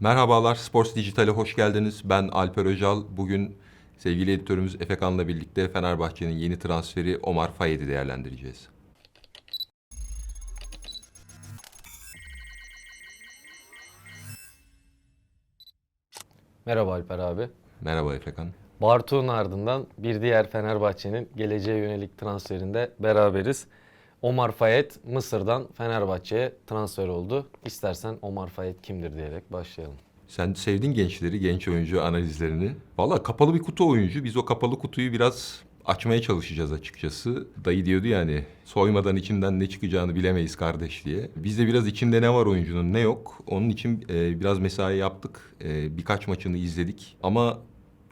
Merhabalar, Sports Dijital'e hoş geldiniz. Ben Alper Öcal. Bugün sevgili editörümüz Efekan'la birlikte Fenerbahçe'nin yeni transferi Omar Fayed'i değerlendireceğiz. Merhaba Alper abi. Merhaba Efekan. Bartu'nun ardından bir diğer Fenerbahçe'nin geleceğe yönelik transferinde beraberiz. Omar Fayet Mısır'dan Fenerbahçe'ye transfer oldu. İstersen Omar Fayet kimdir diyerek başlayalım. Sen sevdin gençleri, genç oyuncu analizlerini. Valla kapalı bir kutu oyuncu. Biz o kapalı kutuyu biraz açmaya çalışacağız açıkçası. Dayı diyordu yani soymadan içinden ne çıkacağını bilemeyiz kardeş diye. Biz de biraz içinde ne var oyuncunun ne yok. Onun için e, biraz mesai yaptık. E, birkaç maçını izledik. Ama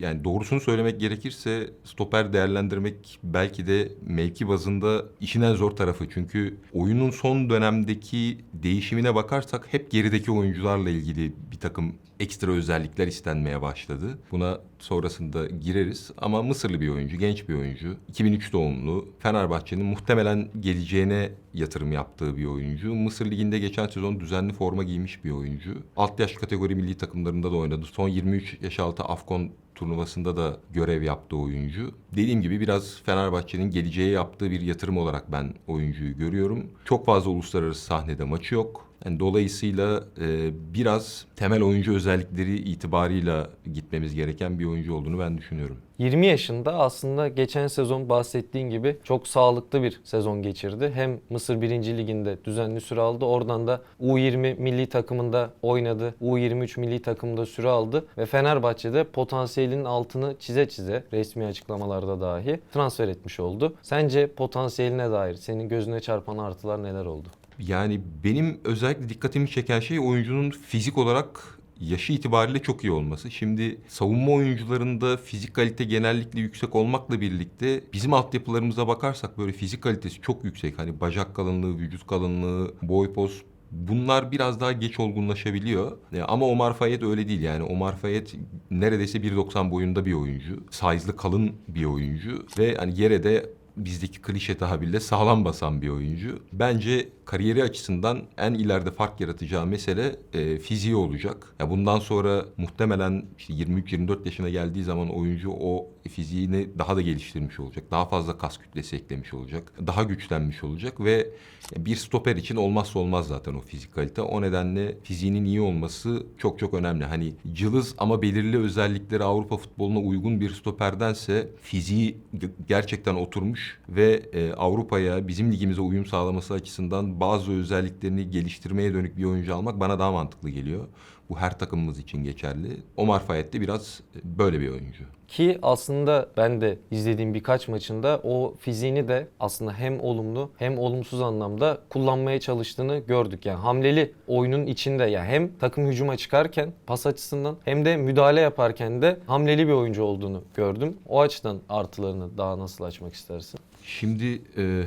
yani doğrusunu söylemek gerekirse stoper değerlendirmek belki de mevki bazında işin en zor tarafı. Çünkü oyunun son dönemdeki değişimine bakarsak hep gerideki oyuncularla ilgili bir takım ekstra özellikler istenmeye başladı. Buna sonrasında gireriz ama Mısırlı bir oyuncu, genç bir oyuncu. 2003 doğumlu. Fenerbahçe'nin muhtemelen geleceğine yatırım yaptığı bir oyuncu. Mısır Ligi'nde geçen sezon düzenli forma giymiş bir oyuncu. Alt yaş kategori milli takımlarında da oynadı. Son 23 yaş altı Afkon turnuvasında da görev yaptığı oyuncu. Dediğim gibi biraz Fenerbahçe'nin geleceğe yaptığı bir yatırım olarak ben oyuncuyu görüyorum. Çok fazla uluslararası sahnede maçı yok. Yani dolayısıyla e, biraz temel oyuncu özellikleri itibarıyla gitmemiz gereken bir oyuncu olduğunu ben düşünüyorum. 20 yaşında aslında geçen sezon bahsettiğin gibi çok sağlıklı bir sezon geçirdi. Hem Mısır 1. Liginde düzenli süre aldı. Oradan da U20 milli takımında oynadı. U23 milli takımda süre aldı. Ve Fenerbahçe'de potansiyelinin altını çize çize resmi açıklamalarda dahi transfer etmiş oldu. Sence potansiyeline dair senin gözüne çarpan artılar neler oldu? Yani benim özellikle dikkatimi çeken şey oyuncunun fizik olarak yaşı itibariyle çok iyi olması. Şimdi savunma oyuncularında fizik kalite genellikle yüksek olmakla birlikte bizim altyapılarımıza bakarsak böyle fizik kalitesi çok yüksek. Hani bacak kalınlığı, vücut kalınlığı, boy poz Bunlar biraz daha geç olgunlaşabiliyor. E, ama Omar Fayet öyle değil yani. Omar Fayet neredeyse 1.90 boyunda bir oyuncu. Size'lı kalın bir oyuncu ve hani yere de bizdeki klişe tabirle sağlam basan bir oyuncu. Bence kariyeri açısından en ileride fark yaratacağı mesele e, fiziği olacak. Ya bundan sonra muhtemelen işte 23-24 yaşına geldiği zaman oyuncu o fiziğini daha da geliştirmiş olacak. Daha fazla kas kütlesi eklemiş olacak. Daha güçlenmiş olacak ve bir stoper için olmazsa olmaz zaten o fizik kalite. O nedenle fiziğinin iyi olması çok çok önemli. Hani cılız ama belirli özellikleri Avrupa futboluna uygun bir stoperdense fiziği ge- gerçekten oturmuş ve e, Avrupa'ya bizim ligimize uyum sağlaması açısından bazı özelliklerini geliştirmeye dönük bir oyuncu almak bana daha mantıklı geliyor. Bu her takımımız için geçerli. Omar Fayet de biraz böyle bir oyuncu. Ki aslında ben de izlediğim birkaç maçında o fiziğini de aslında hem olumlu hem olumsuz anlamda kullanmaya çalıştığını gördük. Yani hamleli oyunun içinde yani hem takım hücuma çıkarken pas açısından hem de müdahale yaparken de hamleli bir oyuncu olduğunu gördüm. O açıdan artılarını daha nasıl açmak istersin? Şimdi e,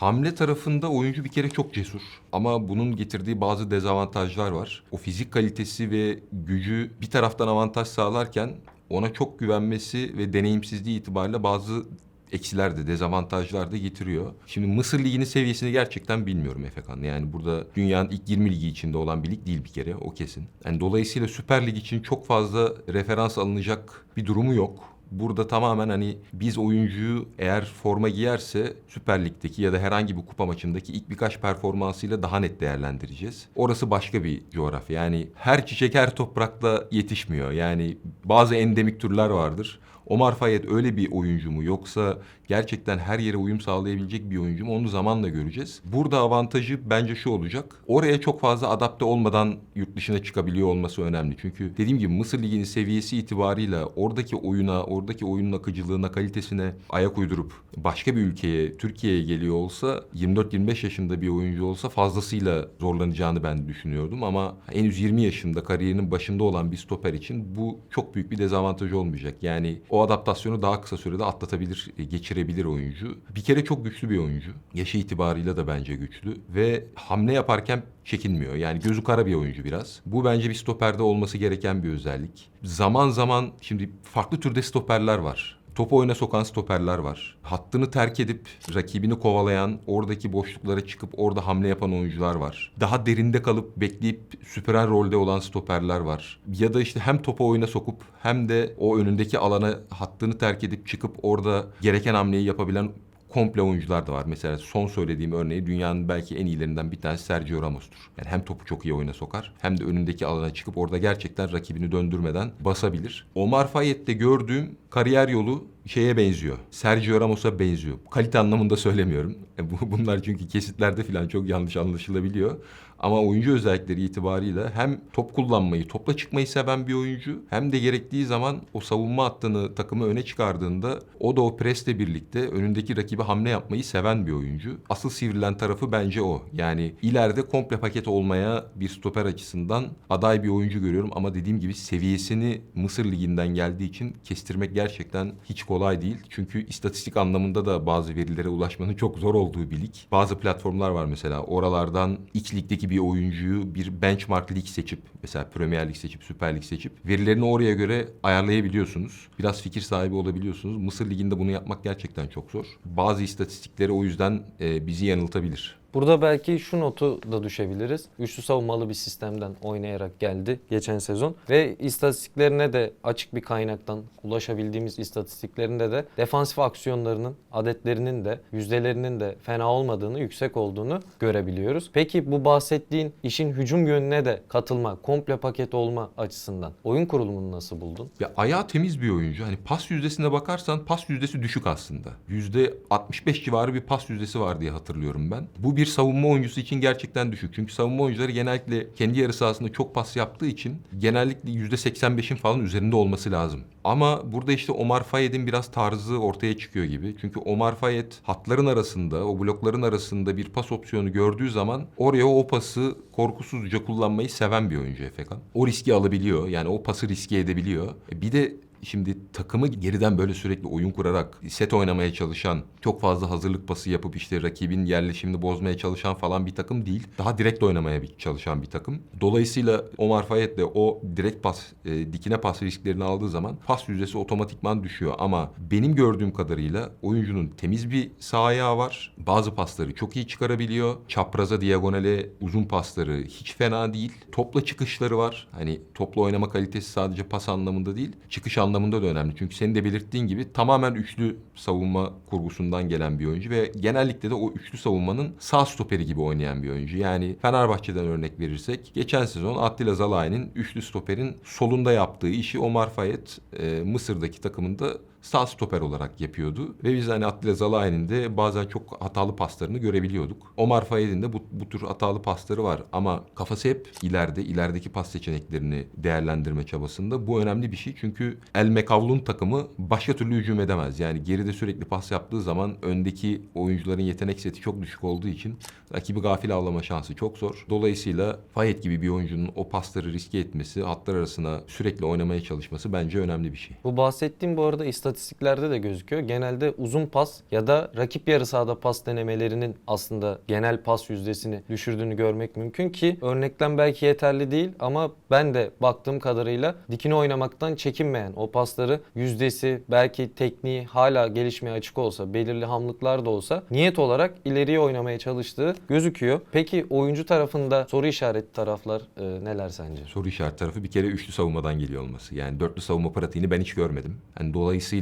hamle tarafında oyuncu bir kere çok cesur. Ama bunun getirdiği bazı dezavantajlar var. O fizik kalitesi ve gücü bir taraftan avantaj sağlarken ona çok güvenmesi ve deneyimsizliği itibariyle bazı eksiler de dezavantajlar da getiriyor. Şimdi Mısır Ligi'nin seviyesini gerçekten bilmiyorum Efekan. Yani burada dünyanın ilk 20 ligi içinde olan bir lig değil bir kere o kesin. Yani dolayısıyla Süper Lig için çok fazla referans alınacak bir durumu yok. Burada tamamen hani biz oyuncuyu eğer forma giyerse Süper Lig'deki ya da herhangi bir kupa maçındaki ilk birkaç performansıyla daha net değerlendireceğiz. Orası başka bir coğrafya. Yani her çiçek her toprakta yetişmiyor. Yani bazı endemik türler vardır. Omar Fayet öyle bir oyuncu mu yoksa gerçekten her yere uyum sağlayabilecek bir oyuncu mu onu zamanla göreceğiz. Burada avantajı bence şu olacak. Oraya çok fazla adapte olmadan yurt dışına çıkabiliyor olması önemli. Çünkü dediğim gibi Mısır Ligi'nin seviyesi itibarıyla oradaki oyuna, oradaki oyunun akıcılığına, kalitesine ayak uydurup başka bir ülkeye, Türkiye'ye geliyor olsa 24-25 yaşında bir oyuncu olsa fazlasıyla zorlanacağını ben düşünüyordum ama henüz 20 yaşında kariyerinin başında olan bir stoper için bu çok büyük bir dezavantaj olmayacak. Yani o adaptasyonu daha kısa sürede atlatabilir, e, geçirebilir oyuncu. Bir kere çok güçlü bir oyuncu. Yaşı itibarıyla da bence güçlü ve hamle yaparken çekinmiyor. Yani gözü kara bir oyuncu biraz. Bu bence bir stoperde olması gereken bir özellik. Zaman zaman şimdi farklı türde stoperler var. Topu oyuna sokan stoperler var. Hattını terk edip rakibini kovalayan, oradaki boşluklara çıkıp orada hamle yapan oyuncular var. Daha derinde kalıp bekleyip süpüren rolde olan stoperler var. Ya da işte hem topu oyuna sokup hem de o önündeki alana hattını terk edip çıkıp orada gereken hamleyi yapabilen komple oyuncular da var. Mesela son söylediğim örneği dünyanın belki en iyilerinden bir tanesi Sergio Ramos'tur. Yani hem topu çok iyi oyuna sokar hem de önündeki alana çıkıp orada gerçekten rakibini döndürmeden basabilir. Omar Fayyad'de gördüğüm kariyer yolu şeye benziyor. Sergio Ramos'a benziyor. Kalite anlamında söylemiyorum. E bu- Bunlar çünkü kesitlerde falan çok yanlış anlaşılabiliyor. Ama oyuncu özellikleri itibarıyla hem top kullanmayı, topla çıkmayı seven bir oyuncu hem de gerektiği zaman o savunma hattını takımı öne çıkardığında o da o presle birlikte önündeki rakibe hamle yapmayı seven bir oyuncu. Asıl sivrilen tarafı bence o. Yani ileride komple paket olmaya bir stoper açısından aday bir oyuncu görüyorum ama dediğim gibi seviyesini Mısır Ligi'nden geldiği için kestirmek gerçekten hiç kolay değil. Çünkü istatistik anlamında da bazı verilere ulaşmanın çok zor olduğu bir lig. Bazı platformlar var mesela oralardan X ligdeki bir oyuncuyu bir benchmark lig seçip mesela Premier Lig seçip Süper Lig seçip verilerini oraya göre ayarlayabiliyorsunuz. Biraz fikir sahibi olabiliyorsunuz. Mısır Ligi'nde bunu yapmak gerçekten çok zor. Bazı istatistikleri o yüzden e, bizi yanıltabilir. Burada belki şu notu da düşebiliriz. Üçlü savunmalı bir sistemden oynayarak geldi geçen sezon ve istatistiklerine de açık bir kaynaktan ulaşabildiğimiz istatistiklerinde de defansif aksiyonlarının, adetlerinin de, yüzdelerinin de fena olmadığını, yüksek olduğunu görebiliyoruz. Peki bu bahsettiğin işin hücum yönüne de katılma, komple paket olma açısından oyun kurulumunu nasıl buldun? Ya ayağı temiz bir oyuncu. Hani pas yüzdesine bakarsan pas yüzdesi düşük aslında. Yüzde 65 civarı bir pas yüzdesi var diye hatırlıyorum ben. Bu bir savunma oyuncusu için gerçekten düşük. Çünkü savunma oyuncuları genellikle kendi yarı sahasında çok pas yaptığı için genellikle yüzde 85'in falan üzerinde olması lazım. Ama burada işte Omar Fayyad'in biraz tarzı ortaya çıkıyor gibi. Çünkü Omar Fayyad hatların arasında, o blokların arasında bir pas opsiyonu gördüğü zaman oraya o pası korkusuzca kullanmayı seven bir oyuncu Efekan. O riski alabiliyor. Yani o pası riske edebiliyor. E Bir de Şimdi takımı geriden böyle sürekli oyun kurarak set oynamaya çalışan, çok fazla hazırlık pası yapıp işte rakibin yerleşimini bozmaya çalışan falan bir takım değil. Daha direkt oynamaya çalışan bir takım. Dolayısıyla Omar Fayyad de o direkt pas, e, dikine pas risklerini aldığı zaman pas yüzdesi otomatikman düşüyor. Ama benim gördüğüm kadarıyla oyuncunun temiz bir sağ ayağı var. Bazı pasları çok iyi çıkarabiliyor. Çapraza, diagonale uzun pasları hiç fena değil. Topla çıkışları var. Hani topla oynama kalitesi sadece pas anlamında değil, çıkış anlamında da önemli. Çünkü senin de belirttiğin gibi tamamen üçlü savunma kurgusundan gelen bir oyuncu ve genellikle de o üçlü savunmanın sağ stoperi gibi oynayan bir oyuncu. Yani Fenerbahçe'den örnek verirsek geçen sezon Attila Zalai'nin üçlü stoperin solunda yaptığı işi Omar Fayyad e, Mısır'daki takımında sağ stoper olarak yapıyordu. Ve biz hani Attila Zalai'nin de bazen çok hatalı paslarını görebiliyorduk. Omar Fayyad'in de bu, bu tür hatalı pasları var ama kafası hep ileride, ilerideki pas seçeneklerini değerlendirme çabasında. Bu önemli bir şey çünkü El Mekavlun takımı başka türlü hücum edemez. Yani geride sürekli pas yaptığı zaman öndeki oyuncuların yetenek seti çok düşük olduğu için rakibi gafil avlama şansı çok zor. Dolayısıyla Fayyad gibi bir oyuncunun o pasları riske etmesi, hatlar arasına sürekli oynamaya çalışması bence önemli bir şey. Bu bahsettiğim bu arada istatistiklerde de gözüküyor. Genelde uzun pas ya da rakip yarı sahada pas denemelerinin aslında genel pas yüzdesini düşürdüğünü görmek mümkün ki örneklem belki yeterli değil ama ben de baktığım kadarıyla dikine oynamaktan çekinmeyen o pasları yüzdesi belki tekniği hala gelişmeye açık olsa belirli hamlıklar da olsa niyet olarak ileriye oynamaya çalıştığı gözüküyor. Peki oyuncu tarafında soru işareti taraflar e, neler sence? Soru işaret tarafı bir kere üçlü savunmadan geliyor olması. Yani dörtlü savunma pratiğini ben hiç görmedim. Yani dolayısıyla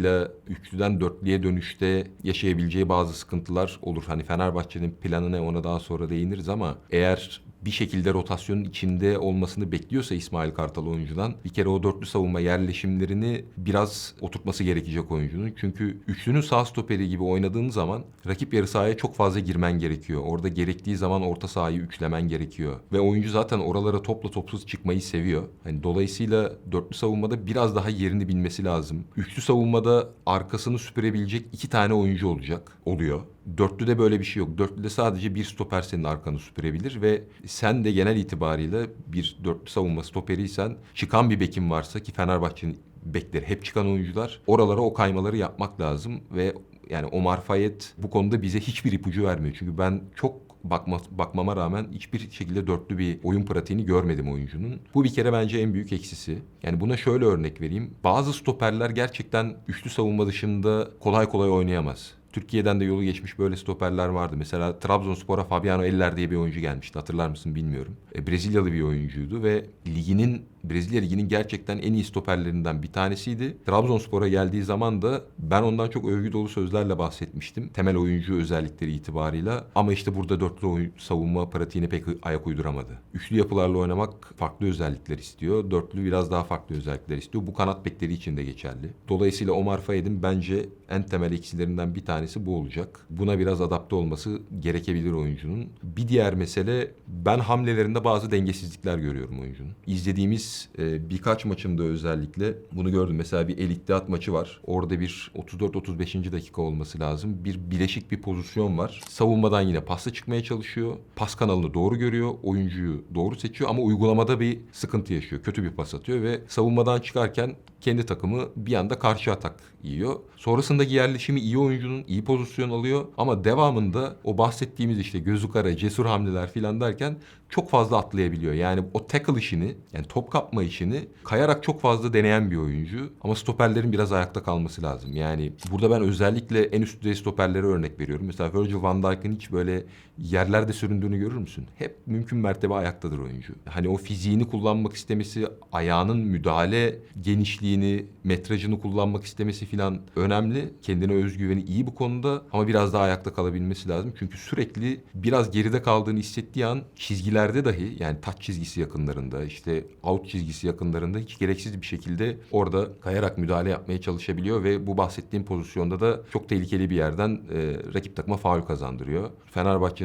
üçlüden dörtlüye dönüşte yaşayabileceği bazı sıkıntılar olur. Hani Fenerbahçe'nin planı ne ona daha sonra değiniriz ama eğer bir şekilde rotasyonun içinde olmasını bekliyorsa İsmail Kartal oyuncudan bir kere o dörtlü savunma yerleşimlerini biraz oturtması gerekecek oyuncunun. Çünkü üçlünün sağ stoperi gibi oynadığın zaman rakip yarı sahaya çok fazla girmen gerekiyor. Orada gerektiği zaman orta sahayı üçlemen gerekiyor. Ve oyuncu zaten oralara topla topsuz çıkmayı seviyor. Hani dolayısıyla dörtlü savunmada biraz daha yerini bilmesi lazım. Üçlü savunmada arkasını süpürebilecek iki tane oyuncu olacak. Oluyor. Dörtlüde böyle bir şey yok. Dörtlüde sadece bir stoper senin arkanı süpürebilir ve sen de genel itibariyle bir dörtlü savunma stoperiysen çıkan bir bekin varsa ki Fenerbahçe'nin bekleri hep çıkan oyuncular oralara o kaymaları yapmak lazım ve yani Omar Fayyad bu konuda bize hiçbir ipucu vermiyor. Çünkü ben çok bakma, bakmama rağmen hiçbir şekilde dörtlü bir oyun pratiğini görmedim oyuncunun. Bu bir kere bence en büyük eksisi. Yani buna şöyle örnek vereyim. Bazı stoperler gerçekten üçlü savunma dışında kolay kolay oynayamaz. Türkiye'den de yolu geçmiş böyle stoperler vardı. Mesela Trabzonspor'a Fabiano Eller diye bir oyuncu gelmişti. Hatırlar mısın bilmiyorum. E, Brezilyalı bir oyuncuydu ve liginin Brezilya liginin gerçekten en iyi stoperlerinden bir tanesiydi. Trabzonspor'a geldiği zaman da ben ondan çok övgü dolu sözlerle bahsetmiştim. Temel oyuncu özellikleri itibarıyla. Ama işte burada dörtlü oyun, savunma pratiğine pek ayak uyduramadı. Üçlü yapılarla oynamak farklı özellikler istiyor. Dörtlü biraz daha farklı özellikler istiyor. Bu kanat bekleri için de geçerli. Dolayısıyla Omar Fayed'in bence en temel eksilerinden bir tanesi bu olacak. Buna biraz adapte olması gerekebilir oyuncunun. Bir diğer mesele ben hamlelerinde bazı dengesizlikler görüyorum oyuncunun. İzlediğimiz e, birkaç maçında özellikle bunu gördüm. Mesela bir El İttihat maçı var. Orada bir 34-35. dakika olması lazım. Bir bileşik bir pozisyon var. Savunmadan yine pasla çıkmaya çalışıyor. Pas kanalını doğru görüyor. Oyuncuyu doğru seçiyor ama uygulamada bir sıkıntı yaşıyor. Kötü bir pas atıyor ve savunmadan çıkarken kendi takımı bir anda karşı atak yiyor. Sonrasındaki yerleşimi iyi oyuncunun iyi pozisyon alıyor ama devamında o bahsettiğimiz işte gözü kara, cesur hamleler filan derken çok fazla atlayabiliyor. Yani o tackle işini, yani top kapma işini kayarak çok fazla deneyen bir oyuncu. Ama stoperlerin biraz ayakta kalması lazım. Yani burada ben özellikle en üst düzey stoperlere örnek veriyorum. Mesela Virgil van Dijk'ın hiç böyle yerlerde süründüğünü görür müsün? Hep mümkün mertebe ayaktadır oyuncu. Hani o fiziğini kullanmak istemesi, ayağının müdahale genişliğini, metrajını kullanmak istemesi filan önemli. Kendine özgüveni iyi bu konuda ama biraz daha ayakta kalabilmesi lazım. Çünkü sürekli biraz geride kaldığını hissettiği an çizgilerde dahi yani taç çizgisi yakınlarında işte out çizgisi yakınlarında hiç gereksiz bir şekilde orada kayarak müdahale yapmaya çalışabiliyor ve bu bahsettiğim pozisyonda da çok tehlikeli bir yerden e, rakip takıma faul kazandırıyor.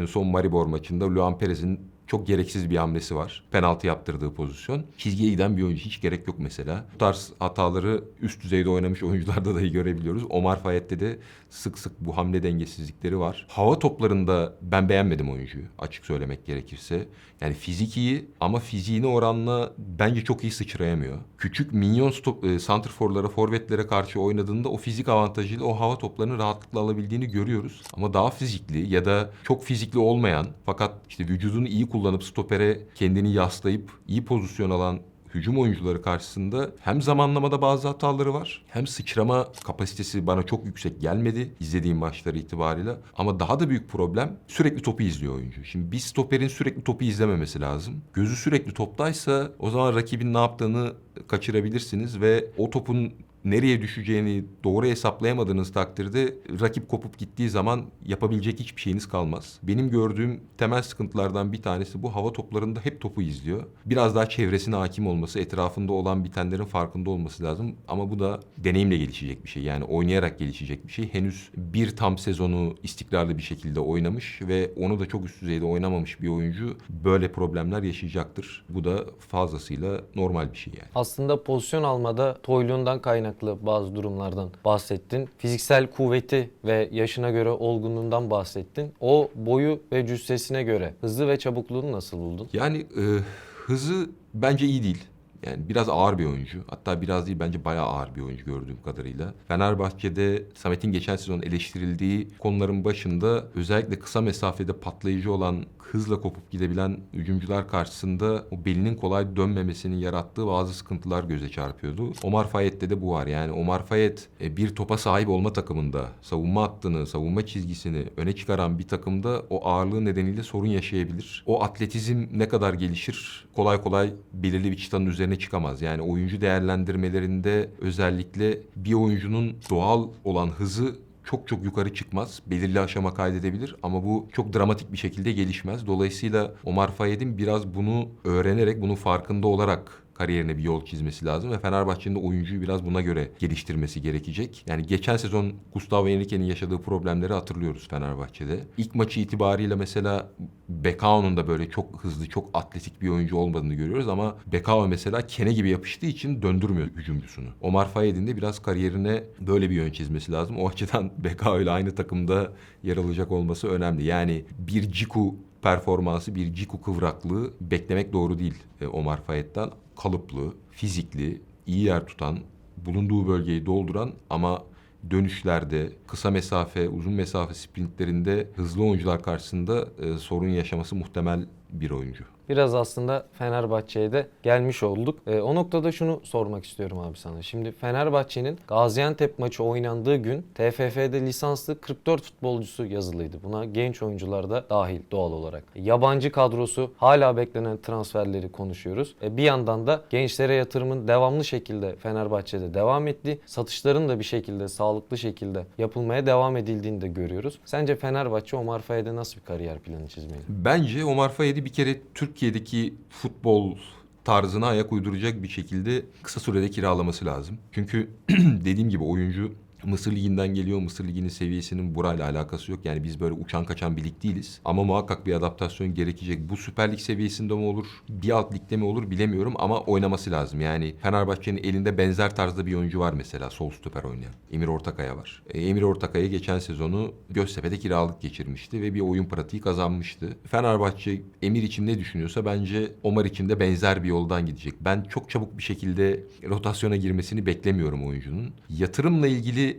Fenerbahçe'nin son Maribor maçında Luan Perez'in çok gereksiz bir hamlesi var. Penaltı yaptırdığı pozisyon. Çizgiye giden bir oyuncu hiç gerek yok mesela. Bu tarz hataları üst düzeyde oynamış oyuncularda dahi görebiliyoruz. Omar Fayet'te de sık sık bu hamle dengesizlikleri var. Hava toplarında ben beğenmedim oyuncuyu açık söylemek gerekirse. Yani fizik iyi ama fiziğine oranla bence çok iyi sıçrayamıyor. Küçük minyon stop, e, santrforlara, forvetlere karşı oynadığında o fizik avantajıyla o hava toplarını rahatlıkla alabildiğini görüyoruz. Ama daha fizikli ya da çok fizikli olmayan fakat işte vücudunu iyi kullanıp stopere kendini yaslayıp iyi pozisyon alan hücum oyuncuları karşısında hem zamanlamada bazı hataları var hem sıçrama kapasitesi bana çok yüksek gelmedi izlediğim maçları itibariyle. Ama daha da büyük problem sürekli topu izliyor oyuncu. Şimdi bir stoperin sürekli topu izlememesi lazım. Gözü sürekli toptaysa o zaman rakibin ne yaptığını kaçırabilirsiniz ve o topun nereye düşeceğini doğru hesaplayamadığınız takdirde rakip kopup gittiği zaman yapabilecek hiçbir şeyiniz kalmaz. Benim gördüğüm temel sıkıntılardan bir tanesi bu hava toplarında hep topu izliyor. Biraz daha çevresine hakim olması, etrafında olan bitenlerin farkında olması lazım. Ama bu da deneyimle gelişecek bir şey. Yani oynayarak gelişecek bir şey. Henüz bir tam sezonu istikrarlı bir şekilde oynamış ve onu da çok üst düzeyde oynamamış bir oyuncu böyle problemler yaşayacaktır. Bu da fazlasıyla normal bir şey yani. Aslında pozisyon almada toyluğundan kaynaklı bazı durumlardan bahsettin. Fiziksel kuvveti ve yaşına göre olgunluğundan bahsettin. O boyu ve cüssesine göre hızlı ve çabukluğunu nasıl buldun? Yani e, hızı bence iyi değil. Yani biraz ağır bir oyuncu. Hatta biraz değil bence bayağı ağır bir oyuncu gördüğüm kadarıyla. Fenerbahçe'de Samet'in geçen sezon eleştirildiği konuların başında özellikle kısa mesafede patlayıcı olan hızla kopup gidebilen hücumcular karşısında o belinin kolay dönmemesinin yarattığı bazı sıkıntılar göze çarpıyordu. Omar Fayet'te de bu var. Yani Omar Fayet e, bir topa sahip olma takımında savunma hattını, savunma çizgisini öne çıkaran bir takımda o ağırlığı nedeniyle sorun yaşayabilir. O atletizm ne kadar gelişir kolay kolay belirli bir çıtanın üzerine çıkamaz. Yani oyuncu değerlendirmelerinde özellikle bir oyuncunun doğal olan hızı çok çok yukarı çıkmaz. Belirli aşama kaydedebilir ama bu çok dramatik bir şekilde gelişmez. Dolayısıyla Omar Fayed'in biraz bunu öğrenerek, bunun farkında olarak kariyerine bir yol çizmesi lazım ve Fenerbahçe'nin de oyuncuyu biraz buna göre geliştirmesi gerekecek. Yani geçen sezon Gustavo Henrique'nin yaşadığı problemleri hatırlıyoruz Fenerbahçe'de. İlk maçı itibariyle mesela Bekao'nun da böyle çok hızlı, çok atletik bir oyuncu olmadığını görüyoruz ama Bekao mesela kene gibi yapıştığı için döndürmüyor hücumcusunu. Omar Fayed'in de biraz kariyerine böyle bir yön çizmesi lazım. O açıdan Bekao ile aynı takımda yer alacak olması önemli. Yani bir Ciku performansı, bir Ciku kıvraklığı beklemek doğru değil e, Omar Fayet'ten. Kalıplı, fizikli, iyi yer tutan, bulunduğu bölgeyi dolduran ama dönüşlerde, kısa mesafe, uzun mesafe sprintlerinde hızlı oyuncular karşısında e, sorun yaşaması muhtemel bir oyuncu. Biraz aslında Fenerbahçe'ye de gelmiş olduk. Ee, o noktada şunu sormak istiyorum abi sana. Şimdi Fenerbahçe'nin Gaziantep maçı oynandığı gün TFF'de lisanslı 44 futbolcusu yazılıydı. Buna genç oyuncular da dahil doğal olarak. Yabancı kadrosu hala beklenen transferleri konuşuyoruz. E, bir yandan da gençlere yatırımın devamlı şekilde Fenerbahçe'de devam ettiği, satışların da bir şekilde sağlıklı şekilde yapılmaya devam edildiğini de görüyoruz. Sence Fenerbahçe Omar Faye'de nasıl bir kariyer planı çizmeli? Bence Omar Fayed'i bir kere Türkiye'deki futbol tarzına ayak uyduracak bir şekilde kısa sürede kiralaması lazım. Çünkü dediğim gibi oyuncu Mısır Ligi'nden geliyor. Mısır Ligi'nin seviyesinin burayla alakası yok. Yani biz böyle uçan kaçan bir lig değiliz. Ama muhakkak bir adaptasyon gerekecek. Bu Süper Lig seviyesinde mi olur, bir alt ligde mi olur bilemiyorum ama oynaması lazım. Yani Fenerbahçe'nin elinde benzer tarzda bir oyuncu var mesela sol stoper oynayan. Emir Ortakaya var. E, Emir Ortakaya geçen sezonu Göztepe'de kiralık geçirmişti ve bir oyun pratiği kazanmıştı. Fenerbahçe Emir için ne düşünüyorsa bence Omar için de benzer bir yoldan gidecek. Ben çok çabuk bir şekilde rotasyona girmesini beklemiyorum oyuncunun. Yatırımla ilgili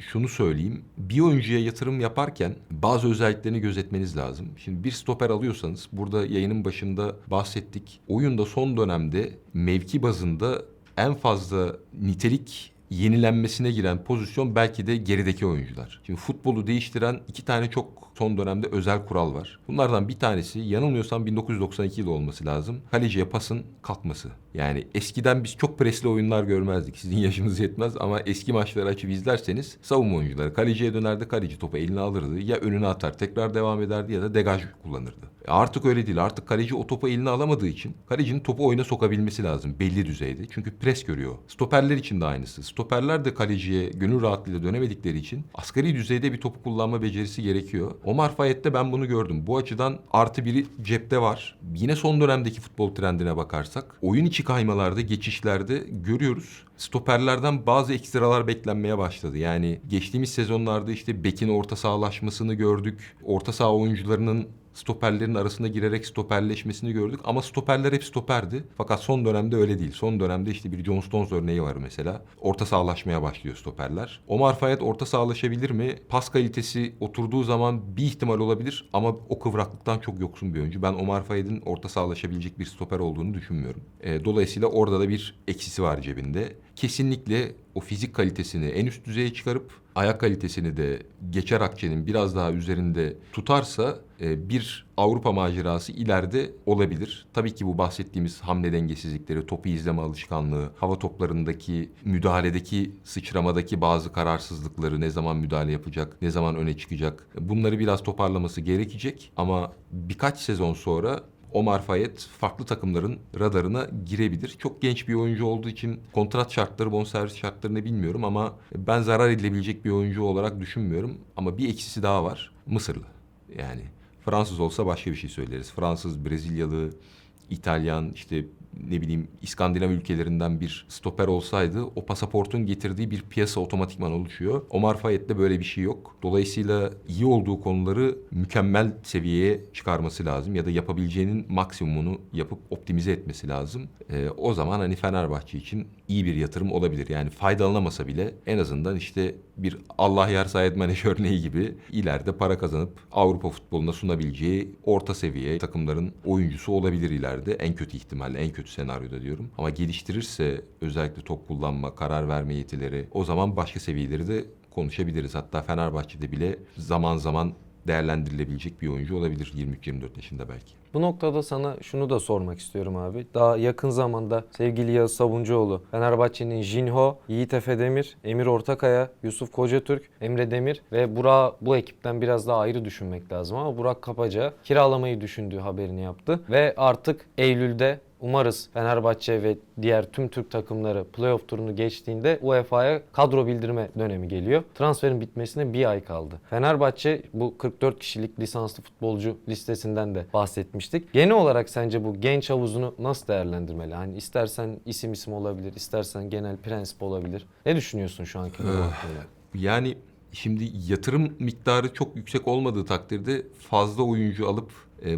şunu söyleyeyim. Bir oyuncuya yatırım yaparken bazı özelliklerini gözetmeniz lazım. Şimdi bir stoper alıyorsanız burada yayının başında bahsettik. Oyunda son dönemde mevki bazında en fazla nitelik yenilenmesine giren pozisyon belki de gerideki oyuncular. Şimdi futbolu değiştiren iki tane çok son dönemde özel kural var. Bunlardan bir tanesi yanılmıyorsam 1992 yılı olması lazım. Kaleciye pasın kalkması. Yani eskiden biz çok presli oyunlar görmezdik. Sizin yaşınız yetmez ama eski maçları açıp izlerseniz savunma oyuncuları kaleciye dönerdi. Kaleci topu eline alırdı. Ya önüne atar tekrar devam ederdi ya da degaj kullanırdı. E Artık öyle değil. Artık kaleci o topu eline alamadığı için kalecinin topu oyuna sokabilmesi lazım belli düzeyde. Çünkü pres görüyor. Stoperler için de aynısı. Stoperler de kaleciye gönül rahatlığıyla dönemedikleri için asgari düzeyde bir topu kullanma becerisi gerekiyor. Omar Fayet'te ben bunu gördüm. Bu açıdan artı biri cepte var. Yine son dönemdeki futbol trendine bakarsak oyun içi kaymalarda, geçişlerde görüyoruz. Stoperlerden bazı ekstralar beklenmeye başladı. Yani geçtiğimiz sezonlarda işte Bekin orta sahalaşmasını gördük. Orta saha oyuncularının stoperlerin arasına girerek stoperleşmesini gördük. Ama stoperler hep stoperdi. Fakat son dönemde öyle değil. Son dönemde işte bir John Stones örneği var mesela. Orta sahalaşmaya başlıyor stoperler. Omar Fayet orta sahalaşabilir mi? Pas kalitesi oturduğu zaman bir ihtimal olabilir ama o kıvraklıktan çok yoksun bir oyuncu. Ben Omar Fayet'in orta sahalaşabilecek bir stoper olduğunu düşünmüyorum. E, dolayısıyla orada da bir eksisi var cebinde. Kesinlikle o fizik kalitesini en üst düzeye çıkarıp ayak kalitesini de geçer Akçe'nin biraz daha üzerinde tutarsa e, bir Avrupa macerası ileride olabilir. Tabii ki bu bahsettiğimiz hamle dengesizlikleri, topu izleme alışkanlığı, hava toplarındaki müdahaledeki sıçramadaki bazı kararsızlıkları, ne zaman müdahale yapacak, ne zaman öne çıkacak bunları biraz toparlaması gerekecek ama birkaç sezon sonra Omar Fayet farklı takımların radarına girebilir. Çok genç bir oyuncu olduğu için kontrat şartları, bonservis şartlarını bilmiyorum ama ben zarar edilebilecek bir oyuncu olarak düşünmüyorum. Ama bir eksisi daha var. Mısırlı. Yani Fransız olsa başka bir şey söyleriz. Fransız, Brezilyalı, İtalyan, işte ne bileyim İskandinav ülkelerinden bir stoper olsaydı o pasaportun getirdiği bir piyasa otomatikman oluşuyor. Omar Fayet'te böyle bir şey yok. Dolayısıyla iyi olduğu konuları mükemmel seviyeye çıkarması lazım ya da yapabileceğinin maksimumunu yapıp optimize etmesi lazım. Ee, o zaman hani Fenerbahçe için iyi bir yatırım olabilir. Yani faydalanamasa bile en azından işte bir Allah yar Sayed Maneş örneği gibi ileride para kazanıp Avrupa futboluna sunabileceği orta seviye takımların oyuncusu olabilir ileride. En kötü ihtimalle, en kötü senaryoda diyorum. Ama geliştirirse özellikle top kullanma, karar verme yetileri o zaman başka seviyeleri de konuşabiliriz. Hatta Fenerbahçe'de bile zaman zaman değerlendirilebilecek bir oyuncu olabilir 23-24 yaşında belki. Bu noktada sana şunu da sormak istiyorum abi. Daha yakın zamanda sevgili Yağız Sabuncuoğlu, Fenerbahçe'nin Jinho, Yiğit Efe Demir, Emir Ortakaya, Yusuf Kocatürk, Emre Demir ve Burak bu ekipten biraz daha ayrı düşünmek lazım ama Burak Kapaca kiralamayı düşündüğü haberini yaptı ve artık Eylül'de Umarız Fenerbahçe ve diğer tüm Türk takımları playoff turunu geçtiğinde UEFA'ya kadro bildirme dönemi geliyor. Transferin bitmesine bir ay kaldı. Fenerbahçe bu 44 kişilik lisanslı futbolcu listesinden de bahsetmiştik. Genel olarak sence bu genç havuzunu nasıl değerlendirmeli? Hani istersen isim isim olabilir, istersen genel prensip olabilir. Ne düşünüyorsun şu anki durum hakkında? Yani Şimdi yatırım miktarı çok yüksek olmadığı takdirde fazla oyuncu alıp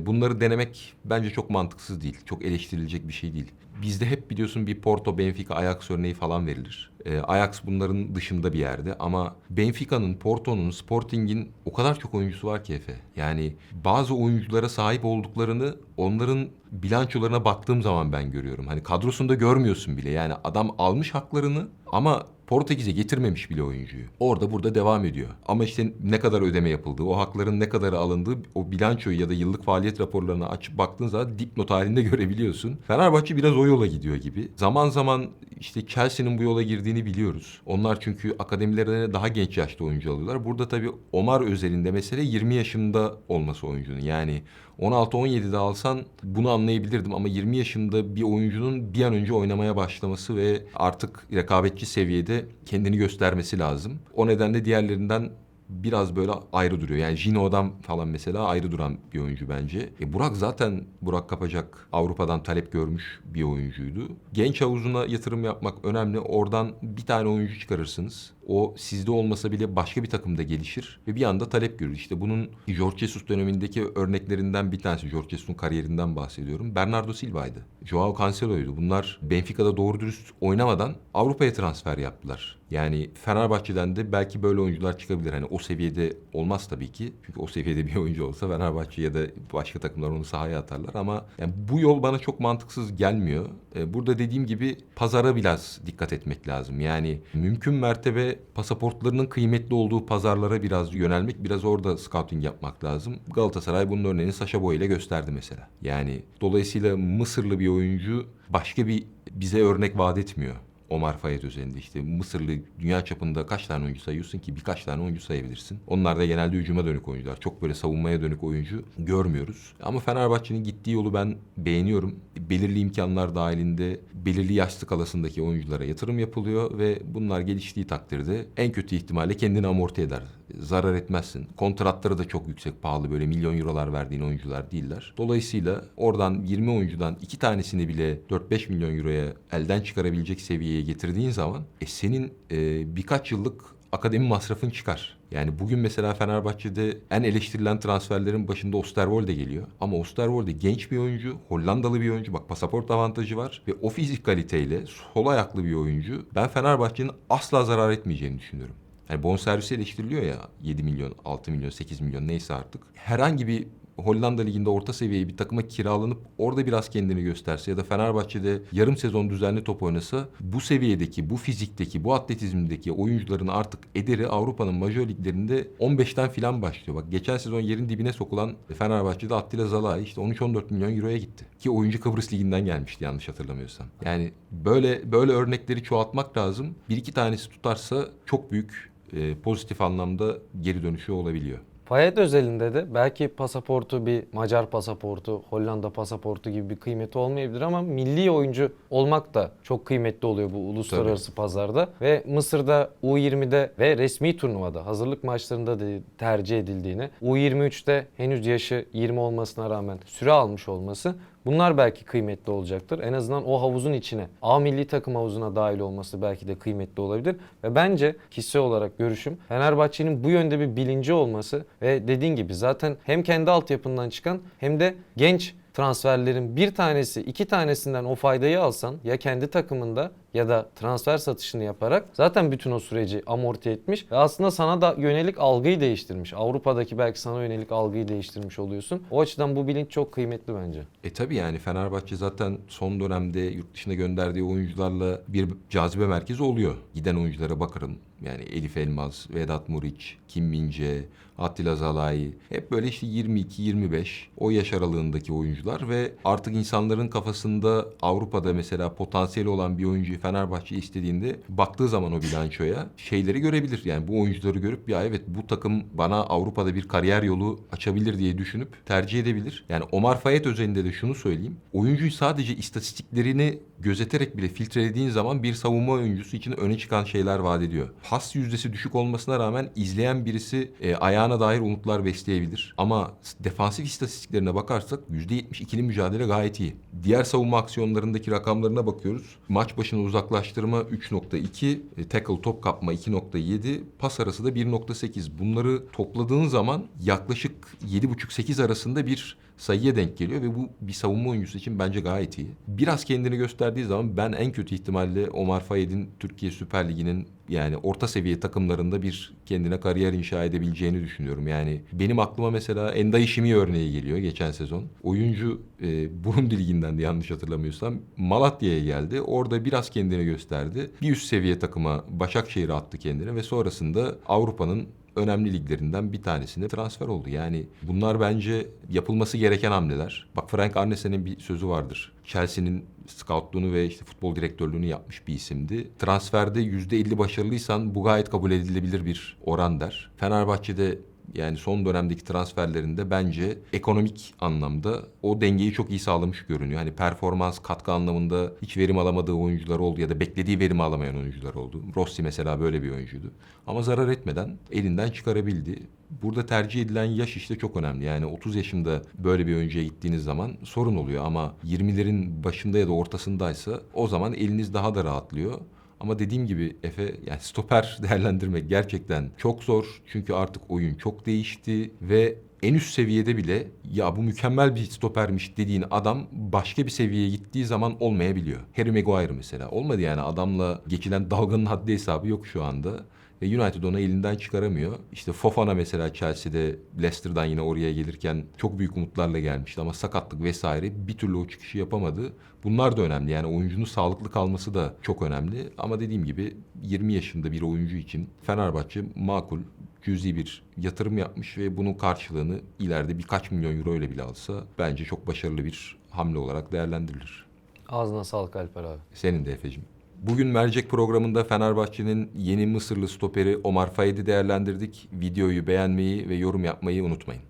bunları denemek bence çok mantıksız değil. Çok eleştirilecek bir şey değil. Bizde hep biliyorsun bir Porto, Benfica, Ajax örneği falan verilir. E, Ajax bunların dışında bir yerde ama Benfica'nın, Porto'nun, Sporting'in o kadar çok oyuncusu var ki Efe. Yani bazı oyunculara sahip olduklarını onların bilançolarına baktığım zaman ben görüyorum. Hani kadrosunda görmüyorsun bile. Yani adam almış haklarını ama Portekiz'e getirmemiş bile oyuncuyu. Orada burada devam ediyor. Ama işte ne kadar ödeme yapıldığı, o hakların ne kadarı alındığı o bilançoyu ya da yıllık faaliyet raporlarını açıp baktığın zaman dipnot halinde görebiliyorsun. Fenerbahçe biraz o yola gidiyor gibi. Zaman zaman işte Chelsea'nin bu yola girdiğini biliyoruz. Onlar çünkü akademilerine daha genç yaşta oyuncu alıyorlar. Burada tabii Omar özelinde mesele 20 yaşında olması oyuncunun. Yani 16-17'de alsan bunu anlayabilirdim ama 20 yaşında bir oyuncunun bir an önce oynamaya başlaması ve artık rekabetçi seviyede kendini göstermesi lazım. O nedenle diğerlerinden biraz böyle ayrı duruyor. Yani Gino'dan falan mesela ayrı duran bir oyuncu bence. E Burak zaten Burak Kapacak Avrupa'dan talep görmüş bir oyuncuydu. Genç havuzuna yatırım yapmak önemli. Oradan bir tane oyuncu çıkarırsınız. O sizde olmasa bile başka bir takımda gelişir ve bir anda talep görür. İşte bunun Jorge Jesus dönemindeki örneklerinden bir tanesi. Jorge Jesus'un kariyerinden bahsediyorum. Bernardo Silva'ydı. Joao Cancelo'ydu. Bunlar Benfica'da doğru dürüst oynamadan Avrupa'ya transfer yaptılar. Yani Fenerbahçe'den de belki böyle oyuncular çıkabilir. Hani o seviyede olmaz tabii ki. Çünkü o seviyede bir oyuncu olsa Fenerbahçe ya da başka takımlar onu sahaya atarlar ama yani bu yol bana çok mantıksız gelmiyor. Ee, Burada dediğim gibi pazara biraz dikkat etmek lazım. Yani mümkün mertebe pasaportlarının kıymetli olduğu pazarlara biraz yönelmek, biraz orada scouting yapmak lazım. Galatasaray bunun örneğini Saşa Boy ile gösterdi mesela. Yani dolayısıyla Mısırlı bir oyuncu başka bir bize örnek vaat etmiyor. Omar Fayet özelinde işte Mısırlı dünya çapında kaç tane oyuncu sayıyorsun ki birkaç tane oyuncu sayabilirsin. Onlar da genelde hücuma dönük oyuncular. Çok böyle savunmaya dönük oyuncu görmüyoruz. Ama Fenerbahçe'nin gittiği yolu ben beğeniyorum. Belirli imkanlar dahilinde belirli yaş skalasındaki oyunculara yatırım yapılıyor ve bunlar geliştiği takdirde en kötü ihtimalle kendini amorti eder. Zarar etmezsin. Kontratları da çok yüksek pahalı böyle milyon eurolar verdiğin oyuncular değiller. Dolayısıyla oradan 20 oyuncudan iki tanesini bile 4-5 milyon euroya elden çıkarabilecek seviyeye getirdiğin zaman e, senin e, birkaç yıllık akademi masrafın çıkar. Yani bugün mesela Fenerbahçe'de en eleştirilen transferlerin başında Osterwolde geliyor. Ama Osterwolde genç bir oyuncu, Hollandalı bir oyuncu. Bak pasaport avantajı var ve o fizik kaliteyle sol ayaklı bir oyuncu. Ben Fenerbahçe'nin asla zarar etmeyeceğini düşünüyorum. Yani bonservisi eleştiriliyor ya 7 milyon, 6 milyon, 8 milyon neyse artık. Herhangi bir Hollanda Ligi'nde orta seviye bir takıma kiralanıp orada biraz kendini gösterse ya da Fenerbahçe'de yarım sezon düzenli top oynasa bu seviyedeki, bu fizikteki, bu atletizmdeki oyuncuların artık ederi Avrupa'nın majör liglerinde 15'ten filan başlıyor. Bak geçen sezon yerin dibine sokulan Fenerbahçe'de Attila Zalai işte 13-14 milyon euroya gitti. Ki oyuncu Kıbrıs Ligi'nden gelmişti yanlış hatırlamıyorsam. Yani böyle böyle örnekleri çoğaltmak lazım. Bir iki tanesi tutarsa çok büyük e, pozitif anlamda geri dönüşü olabiliyor. Fayet özelinde de belki pasaportu bir Macar pasaportu, Hollanda pasaportu gibi bir kıymeti olmayabilir ama milli oyuncu olmak da çok kıymetli oluyor bu uluslararası pazarda. Ve Mısır'da U20'de ve resmi turnuvada hazırlık maçlarında da tercih edildiğini, U23'te henüz yaşı 20 olmasına rağmen süre almış olması Bunlar belki kıymetli olacaktır. En azından o havuzun içine, A milli takım havuzuna dahil olması belki de kıymetli olabilir. Ve bence kişisel olarak görüşüm Fenerbahçe'nin bu yönde bir bilinci olması ve dediğin gibi zaten hem kendi altyapından çıkan hem de genç transferlerin bir tanesi, iki tanesinden o faydayı alsan ya kendi takımında ya da transfer satışını yaparak zaten bütün o süreci amorti etmiş ve aslında sana da yönelik algıyı değiştirmiş. Avrupa'daki belki sana yönelik algıyı değiştirmiş oluyorsun. O açıdan bu bilinç çok kıymetli bence. E tabi yani Fenerbahçe zaten son dönemde yurt dışına gönderdiği oyuncularla bir cazibe merkezi oluyor. Giden oyunculara bakarım. Yani Elif Elmaz, Vedat Muriç, Kim Mince, Attila Zalai. Hep böyle işte 22-25 o yaş aralığındaki oyuncular ve artık insanların kafasında Avrupa'da mesela potansiyeli olan bir oyuncuyu Fenerbahçe istediğinde baktığı zaman o bilançoya şeyleri görebilir. Yani bu oyuncuları görüp ya evet bu takım bana Avrupa'da bir kariyer yolu açabilir diye düşünüp tercih edebilir. Yani Omar Fayet özelinde de şunu söyleyeyim. Oyuncuyu sadece istatistiklerini gözeterek bile filtrelediğin zaman bir savunma oyuncusu için öne çıkan şeyler vaat ediyor. Pas yüzdesi düşük olmasına rağmen izleyen birisi e, ayağına dair umutlar besleyebilir. Ama defansif istatistiklerine bakarsak %72'li mücadele gayet iyi. Diğer savunma aksiyonlarındaki rakamlarına bakıyoruz. Maç başına uzaklaştırma 3.2, e, tackle top kapma 2.7, pas arası da 1.8. Bunları topladığın zaman yaklaşık 7.5-8 arasında bir sayıya denk geliyor ve bu bir savunma oyuncusu için bence gayet iyi. Biraz kendini gösterdiği zaman ben en kötü ihtimalle Omar Fayed'in Türkiye Süper Ligi'nin yani orta seviye takımlarında bir kendine kariyer inşa edebileceğini düşünüyorum. Yani benim aklıma mesela Endai Shimi örneği geliyor geçen sezon. Oyuncu e, Burundi Ligi'nden de yanlış hatırlamıyorsam Malatya'ya geldi. Orada biraz kendini gösterdi. Bir üst seviye takıma Başakşehir'e attı kendini ve sonrasında Avrupa'nın önemli liglerinden bir tanesine transfer oldu. Yani bunlar bence yapılması gereken hamleler. Bak Frank Arnesen'in bir sözü vardır. Chelsea'nin scoutluğunu ve işte futbol direktörlüğünü yapmış bir isimdi. Transferde %50 başarılıysan bu gayet kabul edilebilir bir oran der. Fenerbahçe'de yani son dönemdeki transferlerinde bence ekonomik anlamda o dengeyi çok iyi sağlamış görünüyor. Hani performans katkı anlamında hiç verim alamadığı oyuncular oldu ya da beklediği verimi alamayan oyuncular oldu. Rossi mesela böyle bir oyuncuydu. Ama zarar etmeden elinden çıkarabildi. Burada tercih edilen yaş işte çok önemli. Yani 30 yaşında böyle bir oyuncuya gittiğiniz zaman sorun oluyor ama 20'lerin başında ya da ortasındaysa o zaman eliniz daha da rahatlıyor. Ama dediğim gibi Efe yani stoper değerlendirmek gerçekten çok zor. Çünkü artık oyun çok değişti ve en üst seviyede bile ya bu mükemmel bir stopermiş dediğin adam başka bir seviyeye gittiği zaman olmayabiliyor. Harry Maguire mesela olmadı yani adamla geçilen dalganın haddi hesabı yok şu anda. Ve United onu elinden çıkaramıyor. İşte Fofana mesela Chelsea'de Leicester'dan yine oraya gelirken çok büyük umutlarla gelmişti ama sakatlık vesaire bir türlü o çıkışı yapamadı. Bunlar da önemli. Yani oyuncunun sağlıklı kalması da çok önemli. Ama dediğim gibi 20 yaşında bir oyuncu için Fenerbahçe makul cüzi bir yatırım yapmış ve bunun karşılığını ileride birkaç milyon euro ile bile alsa bence çok başarılı bir hamle olarak değerlendirilir. Ağzına sağlık Alper abi. Senin de Efe'cim. Bugün Mercek programında Fenerbahçe'nin yeni Mısırlı stoperi Omar Fayed'i değerlendirdik. Videoyu beğenmeyi ve yorum yapmayı unutmayın.